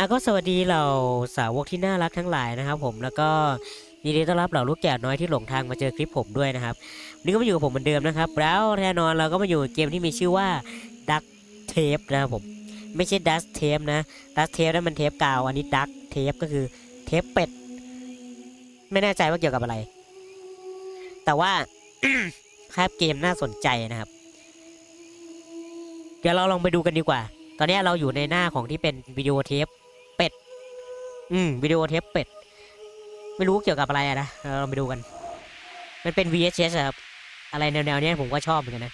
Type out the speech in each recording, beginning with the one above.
อะก็สวัสดีเหล่าสาวกที่น่ารักทั้งหลายนะครับ ผมแล้วก็ยินดีต้อนรับเหล่าลูกแกะน้อยที่หลงทางมาเจอคลิปผมด้วยนะครับนี่ก็มาอยู่กับผมเหมือนเดิมนะครับ แล้วแน่นอนเราก็มาอยู่เกมที่มีชื่อว่า Duck Tape นะครับผมไม่ใช่ Dust Tape นะ Dust Tape นั่นมันเทปกาวอันนี้ Duck Tape ก็คือเทปเป็ด ไม่แน่ใจว่าเกี่ยวกับอะไร แต่ว่าครับเกมน่าสนใจนะครับ เดี๋ยวเราลองไปดูกันดีกว่า ตอนนี้เราอยู่ในหน้าของที่เป็นวิดีโอเทป อืมวิดีโอเทปเป็ด ไม่รู้เกี่ยวกับอะไรอะนะเราไปดูกัน มันเป็น VHS อะครับ อะไรแนวๆนี้ผมก็ชอบเหมือนกันนะ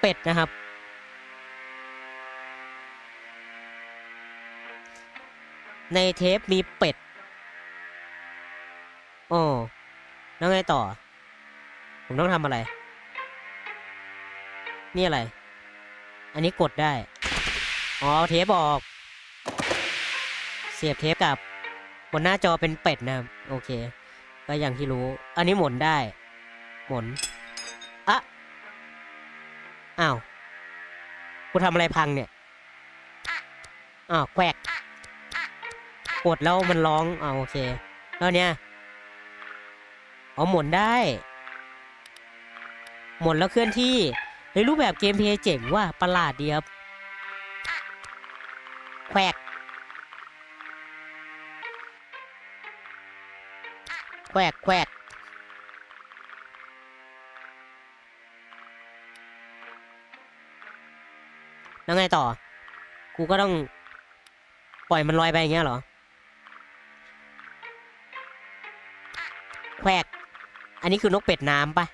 เป็ดนะครับ ในเทปมีเป็ดโอ้แล้วไงต่อ ผมต้องทำอะไร นี่อะไร อันนี้กดได้ อ๋อเทปออก เสียบเทปกับบนหน้าจอเป็นเป็ดนะโอเค ก็อย่างที่รู้ อันนี้หมุนได้ หมุนอะอ้าวกูทำอะไรพังเนี่ยอ้าวแควกกดแล้วมันร้องอ้าวโอเคแล้วเนี่ยอ๋อหมุนได้หมุนแล้วเคลื่อนที่เฮ้ยรูปแบบเกมเพลย์เจ๋งว่ะประหลาดดีครับ แควกแควกแควกแล้วไงต่อ กูก็ต้อง ปล่อยมันลอยไปอย่างเงี้ยเหรอ แควก อันนี้คือนกเป็ดน้ำปะ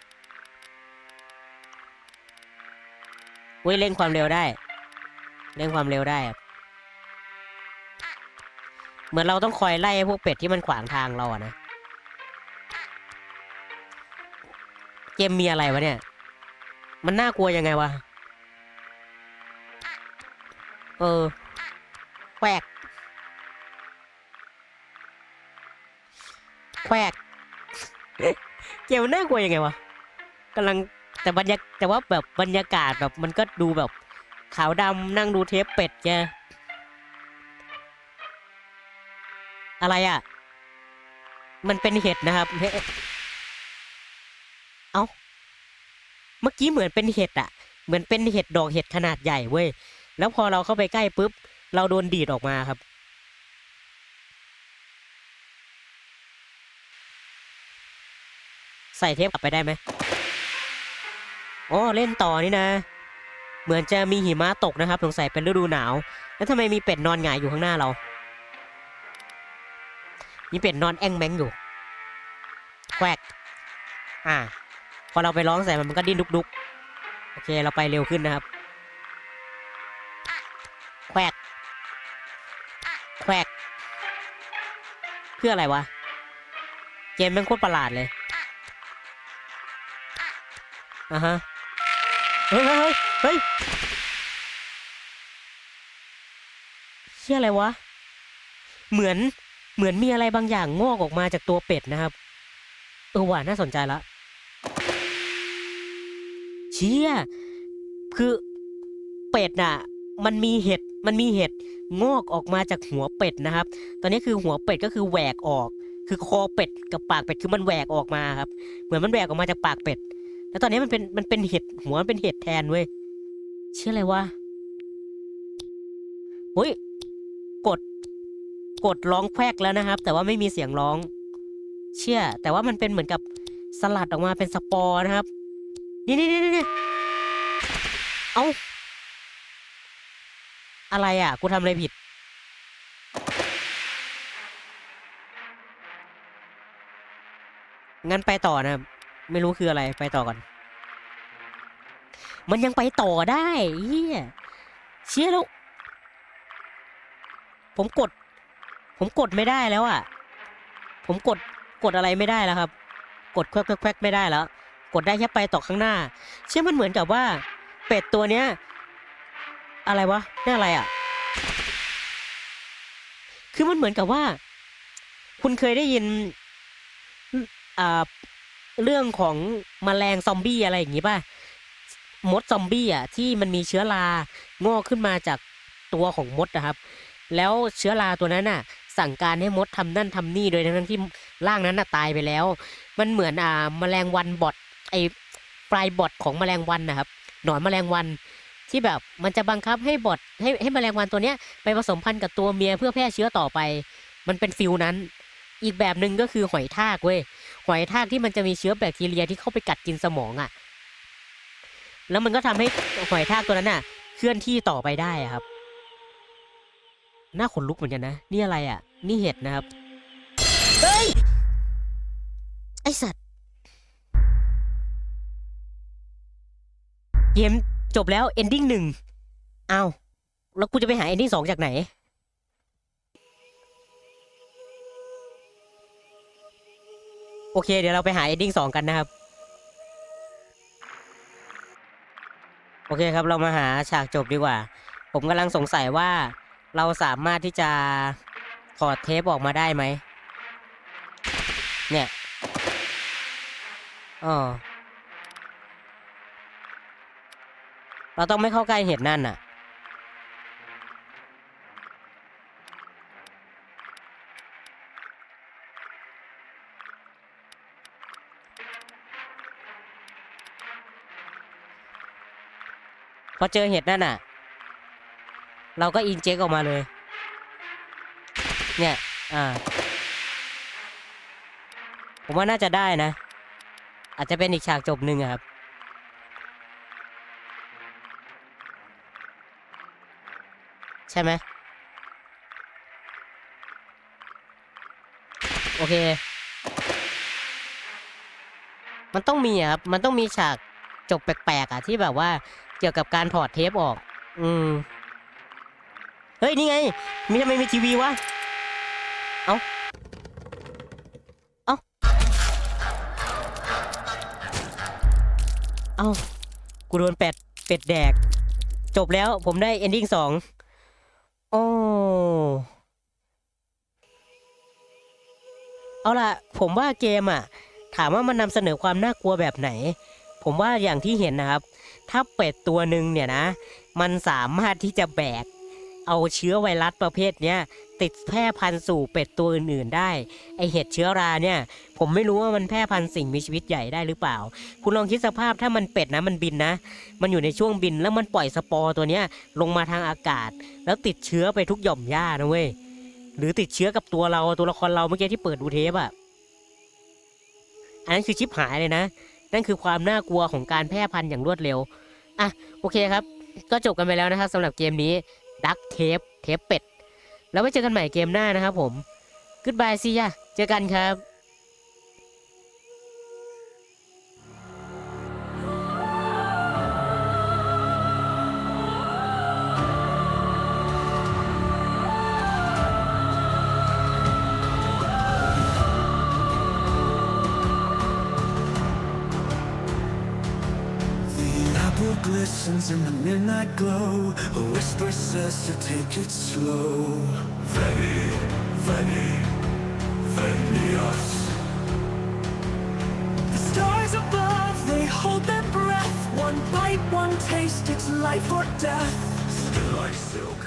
เว้ยเร่งความเร็วได้ เร่งความเร็วได้ครับ เหมือนเราต้องคอยไล่พวกเป็ดที่มันขวางทางเราอะนะ เกมมีอะไรวะเนี่ย มันน่ากลัวยังไงวะ เออแควกแควกเกมมันน่ากลัวยังไงวะกำลังแต่บรรยากแต่ว่าแบบบรรยากาศแบบมันก็ดูแบบขาวดำนั่งดูเทปเป็ดแก อะไรอะ มันเป็นเห็ดนะครับ เอ้า เมื่อกี้เหมือนเป็นเห็ดอะ เหมือนเป็นเห็ดดอกเห็ดขนาดใหญ่เว้ย แล้วพอเราเข้าไปใกล้ปุ๊บ เราโดนดีดออกมาครับ ใส่เทปกลับไปได้ไหมอ๋อเล่นต่อนี่นะ เหมือนจะมีหิมะตกนะครับ สงสัยเป็นฤดูหนาว แล้วทำไมมีเป็ดนอนหงายอยู่ข้างหน้าเรา มีเป็ดนอนแอ่งแมงอยู่แควกอ่า พอเราไปร้องใส่มันมันก็ดิ้นดุกๆ โอเคเราไปเร็วขึ้นนะครับ แควกแควกเพื่ออะไรวะ เกมแม่งโคตรประหลาดเลยอะฮะ เฮ้ยเฮ้ยเฮ้ยเชื่ออะไรวะ เหมือน เหมือนมีอะไรบางอย่างงอกออกมาจากตัวเป็ดนะครับ เออว่ะน่าสนใจละเชี่ยคือเป็ดน่ะ มันมีเห็ดมันมีเห็ดงอกออกมาจากหัวเป็ดนะครับ ตอนนี้คือหัวเป็ดก็คือแหวกออก คือคอเป็ดกับปากเป็ดคือมันแหวกออกมาครับ เหมือนมันแหวกออกมาจากปากเป็ด แล้วตอนนี้มันเป็นมันเป็นเห็ดหัวมันเป็นเห็ดแทนเว้ยเชื่ออะไรวะเฮ้ยกด กดร้องแควกแล้วนะครับ แต่ว่าไม่มีเสียงร้อง เชื่อ แต่ว่ามันเป็นเหมือนกับสลัดออกมาเป็นสปอร์นะครับ นี่นี่นี่นี่เอาอะไรอะ กูทำอะไรผิด งั้นไปต่อนะครับ ไม่รู้คืออะไรไปต่อก่อน มันยังไปต่อได้เฮียเชี่ยแล้ว ผมกด ผมกดไม่ได้แล้วอะ่ะ ผมกดกดอะไรไม่ได้แล้วครับ กดแควกแควกแควกไม่ได้แล้ว กดได้แค่ไปต่อข้างหน้า เชื่อมันเหมือนกับว่า เป็ดตัวเนี้ย อะไรวะนี่อะไรอะ่ะ คือมันเหมือนกับว่า คุณเคยได้ยินอ่าเรื่องของมแมลงซอมบี้อะไรอย่างงี้ป่ะมดซอมบี้อะที่มันมีเชื้อรางอกขึ้นมาจากตัวของมดนะครับ แล้วเชื้อราตัวนั้นน่ะ สั่งการให้มดทำนั่นทำนี่โดยทั้งที่ร่างนั้นน่ะตายไปแล้ว มันเหมือนอ่าแมลงวันบอทไอปลายบอทของแมลงวันนะครับ หนอนแมลงวันที่แบบมันจะบังคับให้บอทให้ให้แมลงวันตัวเนี้ยไปผสมพันธุ์กับตัวเมียเพื่อแพร่เชื้อต่อไป มันเป็นฟิลนั้น อีกแบบหนึ่งก็คือหอยทากเว้ยหอยทากที่มันจะมีเชื้อแบคทีเรียที่เข้าไปกัดกินสมองอะ่ะ แล้วมันก็ทำให้หอยทากตัวนั้นน่ะ เคลื่อนที่ต่อไปได้อะครับ หน่าขนลุกเหมือนกันนะ นี่อะไรอะ นี่เห็ดนะครับ เฮ้ย ไอสัตว์ เกมจบแล้วเอนดิ้งหนึ่งเอาแล้วกูจะไปหาเอนดิ้งสองจากไหน โอเค เดี๋ยวเราไปหาเอนดิ้งสองกันนะครับ โอเคครับเรามาหาฉากจบดีกว่า ผมกำลังสงสัยว่า เราสามารถที่จะถอดเทปออกมาได้ไหม เนี่ยอ๋อเราต้องไม่เข้าใกล้เห็ดนั่นน่ะ พอเจอเห็ดนั่นน่ะ เราก็อินเจ็คออกมาเลย เนี่ย อ่า ผมว่าน่าจะได้นะ อาจจะเป็นอีกฉากจบหนึ่งครับ ใช่ไหมโอเค มันต้องมีอะครับ มันต้องมีฉากจบแปลกๆอะที่แบบว่าเกี่ยวกับการถอดเทปออก อืม เฮ้ย นี่ไง มีทำไมมีทีวีวะ เอาเอาเอากูโดนเป็ด เป็ดแดก จบแล้วผมได้เอนดิ้งสองโอ้เอาล่ะ ผมว่าเกมอะ ถามว่ามันนำเสนอความน่ากลัวแบบไหน ผมว่าอย่างที่เห็นนะครับ ถ้าเป็ดตัวหนึ่งเนี่ยนะ มันสามารถที่จะแบก เอาเชื้อไวรัสประเภทเนี้ยติดแพร่พันธุ์สู่เป็ดตัวอื่นๆได้ ไอเห็ดเชื้อราเนี่ย ผมไม่รู้ว่ามันแพร่พันธุ์สิ่งมีชีวิตใหญ่ได้หรือเปล่า คุณลองคิดสภาพถ้ามันเป็ดนะมันบินนะ มันอยู่ในช่วงบินแล้วมันปล่อยสปอร์ตัวเนี้ยลงมาทางอากาศ แล้วติดเชื้อไปทุกหย่อมหญ้านะเว้ย หรือติดเชื้อกับตัวเราตัวละครเราเมื่อกี้ที่เปิดดูเทปอะอันนั้นคือชิปหายเลยนะ นั่นคือความน่ากลัวของการแพร่พันธุ์อย่างรวดเร็ว อะโอเคครับ ก็จบกันไปแล้วนะครับสำหรับเกมนี้ ดักเทปเทปเป็ด แล้วไว้เจอกันใหม่เกมหน้านะครับผม Goodbye ซีย่ะเจอกันครับ glistens in the midnight glow. A whisper says to take it slow. Veni, veni, venias. The stars above, they hold their breath. One bite, one taste, it's life or death. Still like silk,